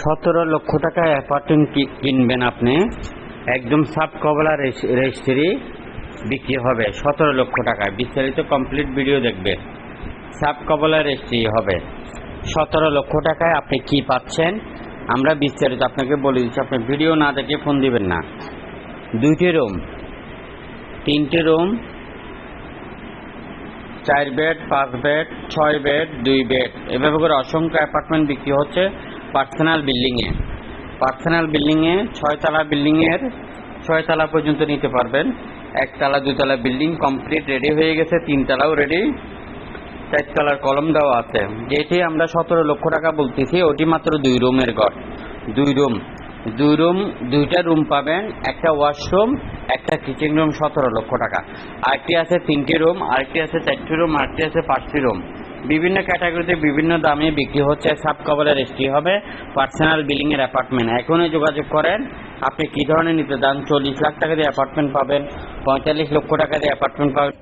সতেরো লক্ষ টাকায় অ্যাপার্টমেন্ট কিনবেন আপনি? একদম সাব কবলা রেজিস্ট্রি বিক্রি হবে সতেরো লক্ষ টাকায় বিস্তারিত কমপ্লিট ভিডিও দেখবেন। সাব কবলা রেজিস্ট্রি হবে। সতেরো লক্ষ টাকায় আপনি কি পাচ্ছেন? আমরা বিস্তারিত আপনাকে বলে দিচ্ছি। আপনি ভিডিও না দেখে ফোন দিবেন না। দুইটি রুম তিনটে রুম চার বেড পাঁচ বেড ছয় বেড দুই বেড এভাবে করে অসংখ্য অ্যাপার্টমেন্ট বিক্রি হচ্ছে। পার্সোনাল বিল্ডিংয়ে পার্সোনাল বিল্ডিংয়ে ছয়তলা বিল্ডিংয়ের ছয়তলা পর্যন্ত নিতে পারবেন। একতলা দুতলা বিল্ডিং কমপ্লিট, রেডি হয়ে গেছে তিনতলাও রেডি। চারতলার কলম দেওয়া আছে। যেটি আমরা সতেরো লক্ষ টাকা বলতেছি, ওটি মাত্র দুই রুমের ঘর। দুই রুম। দুই রুম, দুইটা রুম পাবেন, একটা ওয়াশরুম, একটা কিচেন রুম সতেরো লক্ষ টাকা। আরেকটি আছে তিনটি রুম, আরেকটি আছে চারটি রুম, আরেকটি আছে পাঁচটি রুম। বিভিন্ন ক্যাটাগরিতে বিভিন্ন দামে বিক্রি হচ্ছে। সাব কভারের এসটি হবে। পার্সোনাল বিল্ডিং এর অ্যাপার্টমেন্ট এখনই যোগাযোগ করেন। আপনি কি ধরনের নিতে চান চল্লিশ লাখ টাকা দিয়ে অ্যাপার্টমেন্ট পাবেন। পঁয়তাল্লিশ লক্ষ টাকা দিয়ে অ্যাপার্টমেন্ট পাবেন।